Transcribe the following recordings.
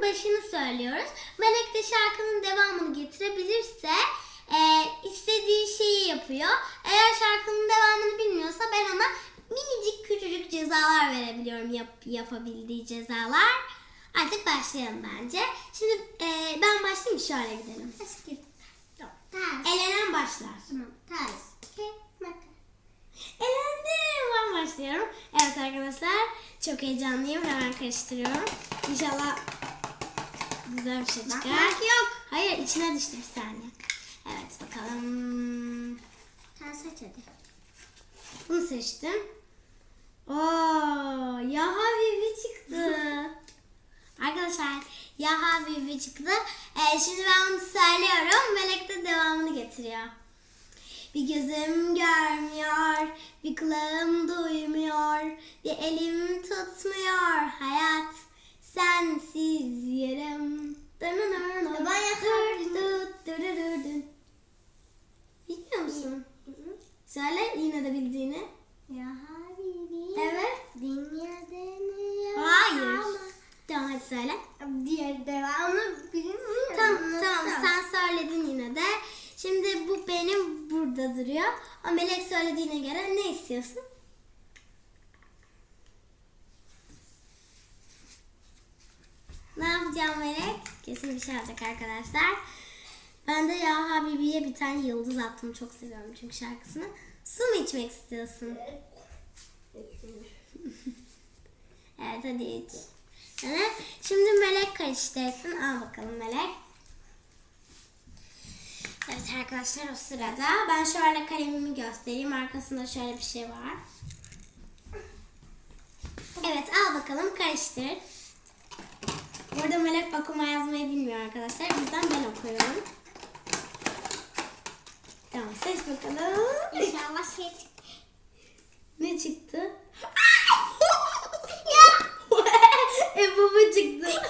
şarkının başını söylüyoruz. Melek de şarkının devamını getirebilirse e, istediği şeyi yapıyor. Eğer şarkının devamını bilmiyorsa ben ona minicik küçücük cezalar verebiliyorum. Yap, yapabildiği cezalar. Artık başlayalım bence. Şimdi e, ben başlayayım şöyle gidelim. Ters. Elenen başlar. Tamam. Ters. Elendim. Ben başlıyorum. Evet arkadaşlar. Çok heyecanlıyım. Hemen karıştırıyorum. İnşallah güzel bir şey çıkar. Bakmak yok. Hayır içine düştü bir saniye. Evet bakalım. Sen seç hadi. Bunu seçtim. Oo, ya Habibi çıktı. Arkadaşlar ya Habibi çıktı. Ee, şimdi ben onu söylüyorum. Melek de devamını getiriyor. Bir gözüm görmüyor, bir kulağım duymuyor, bir elim tutmuyor hayat sensiz yarım. Ben yaparım. Bilmiyor musun? Söyle yine de bildiğini. Ya Habibi. Evet. Dünya dönüyor. Hayır. ama- Tamam hadi söyle. Diğer devamını bilmiyorum. Tamam tamam sen söyledin yine de. Şimdi bu benim burada duruyor. Ama Melek söylediğine göre ne istiyorsun? Yapacağım Melek? Kesin bir şey alacak arkadaşlar. Ben de ya Habibi'ye bir tane yıldız attım. Çok seviyorum çünkü şarkısını. Su mu içmek istiyorsun? Evet hadi iç. Evet. Şimdi Melek karıştırsın. Al bakalım Melek. Evet arkadaşlar o sırada ben şöyle kalemimi göstereyim. Arkasında şöyle bir şey var. Evet al bakalım karıştır. Burada Melek okuma yazmayı bilmiyor arkadaşlar. Bizden ben okuyorum. Tamam seç bakalım. İnşallah şey çıkar. Ne çıktı? ya! e baba çıktı.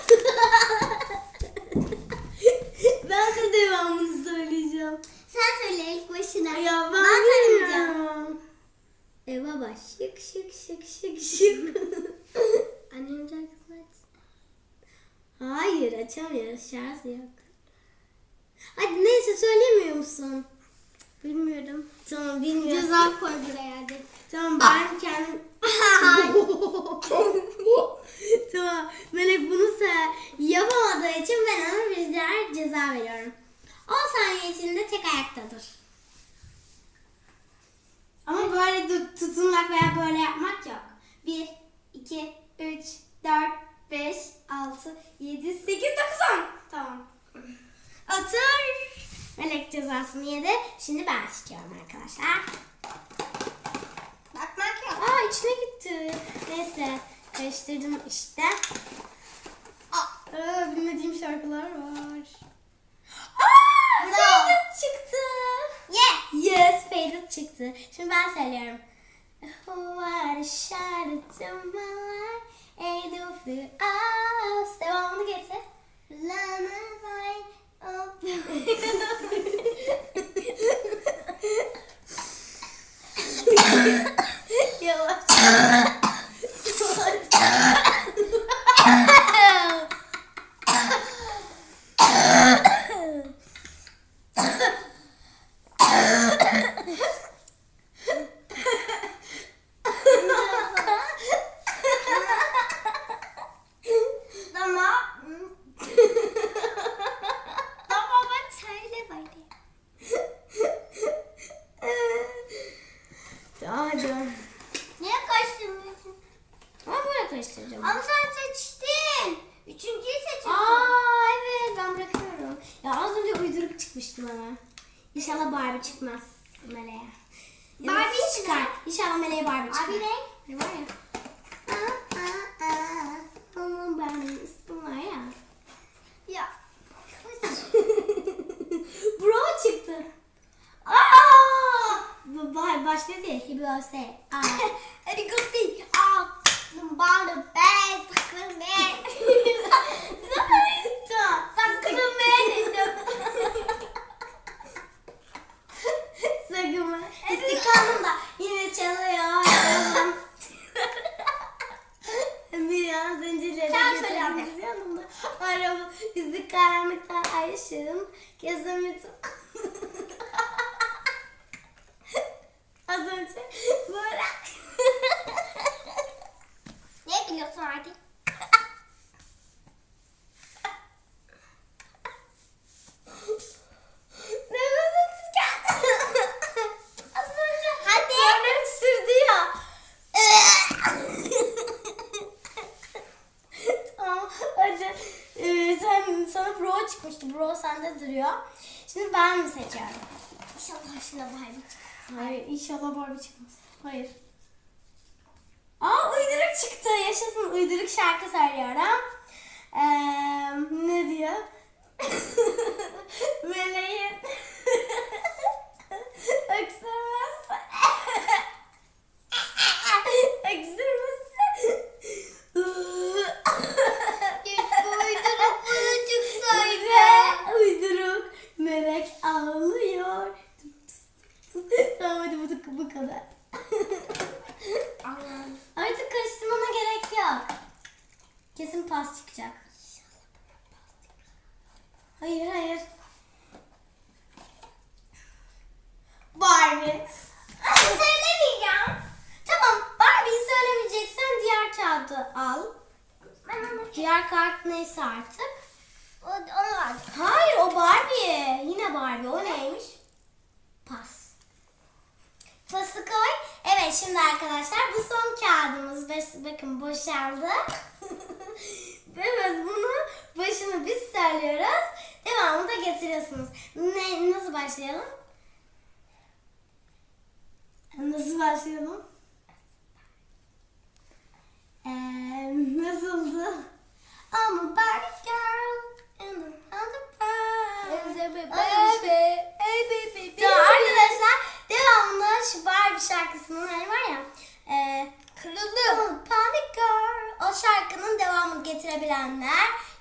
ben de devamını söyleyeceğim. Sen söyle ilk başına. Ya ben, ben söyleyeceğim. E baba şık şık şık şık şık. Annem. Hayır açamıyoruz şarj yok. Hadi neyse söylemiyor musun? Bilmiyorum. Tamam bilmiyorum. Ceza koy buraya hadi. Tamam ben kendim... tamam Melek bunu yapamadığı için ben ona bir diğer ceza veriyorum. 10 saniye içinde tek ayakta dur. Ama böyle tut- tutunmak veya böyle yapmak yok. 1, 2, 3, 4, 5, 6, 7, 8, 9, 10. Tamam. Otur. Melek cezasını yedi. Şimdi ben sıkıyorum arkadaşlar. Bakmak yok. Aa içine gitti. Neyse karıştırdım işte. Aa, aa, bilmediğim şarkılar var. Aa, Bravo. Faded çıktı. Yes. Yes, Faded çıktı. Şimdi ben söylüyorum. What a shot to fear of- Devamını getir. Lana vay. Hop. Yavaş. Tamam. Tamam ben söyle bari. Hadi. Niye karıştırmıyorsun? Ama böyle karıştıracağım. Ama sen seçtin. Üçüncüyü seçiyorsun. Aa evet ben bırakıyorum. Ya az önce uyduruk çıkmıştı bana. İnşallah Barbie çıkmaz Meleğe. Barbie çıkar. çıkar. İnşallah Meleğe Barbie çıkar. Abi ne? Ne var ya? yanımda. Araba yüzü karanlıkta aşığım. Gezemedi. Az önce bırak. ne gülüyorsun artık? Bro çıkmıştı. Bro sende duruyor. Şimdi ben mi seçiyorum? İnşallah şuna Barbie çıkar. Hayır inşallah Barbie çıkmaz. Hayır. Aa uyduruk çıktı. Yaşasın uyduruk şarkı söylüyorum. Ee, ne diyor? Meleğin öksürmesi. öksürmesi. uyduruk bunu çıksaydı. Ve uyduruk melek ağlıyor. tamam hadi bu, bu kadar. Artık karıştırmama gerek yok. Kesin pas çıkacak. Hayır hayır. Barbie. Söylemeyeceğim. Tamam Barbie'yi söylemeyeceksen diğer kağıdı al. Diğer kart neyse artık. o- onu var. Hayır o Barbie. Yine Barbie. O neymiş? Pas. Pası koy. Evet şimdi arkadaşlar bu son kağıdımız. Bakın boşaldı. evet bunu başını biz söylüyoruz. Devamını da getiriyorsunuz. Ne, nasıl başlayalım? Nasıl başlayalım? Ee, nasıldı?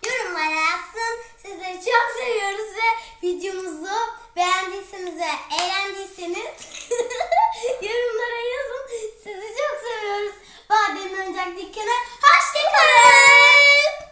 yorumlar yazsın. Sizleri çok seviyoruz ve videomuzu beğendiyseniz ve eğlendiyseniz yorumlara yazın. Sizi çok seviyoruz. Badem Öncek Dükkanı hoşçakalın.